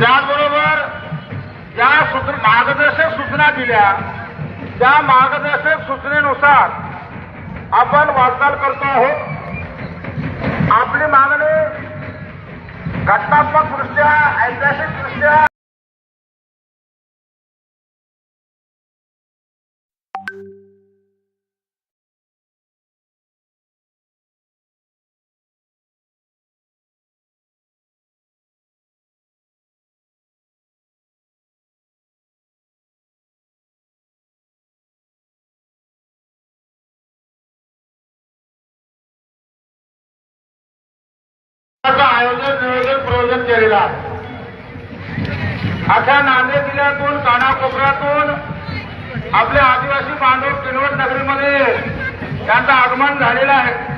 त्याचबरोबर ज्या सूत्र मार्गदर्शक सूचना दिल्या त्या मार्गदर्शक सूचनेनुसार आपण वाटचाल करतो आहोत. आपली मागणी घटनात्मक दृष्ट्या ऐतिहासिक आयोजन नियोजन प्रयोजन केलेलं आहे. अशा नांदेड जिल्ह्यातून कानाकोपऱ्यातून आपले आदिवासी बांधव किनवट नगरीमध्ये त्यांचं आगमन झालेलं आहे.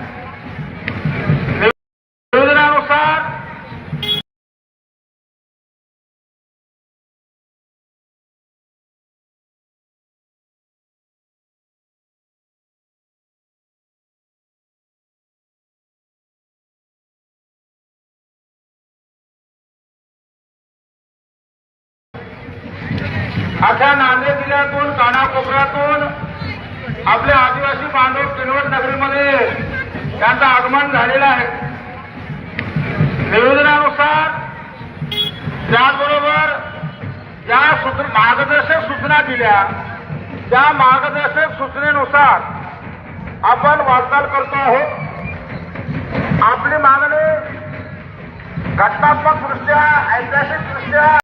अशा नांदेड जिल्ह्यातून कानाकोपऱ्यातून आपले आदिवासी बांधव किनवट नगरीमध्ये त्यांचं आगमन झालेलं आहे. निवेदनानुसार त्याचबरोबर ज्या सूत्र मार्गदर्शक सूचना दिल्या त्या मार्गदर्शक सूचनेनुसार आपण वाटचाल करतो आहोत. आपली मागणी घटनात्मक ऐतिहासिकदृष्ट्या ऐतिहासिक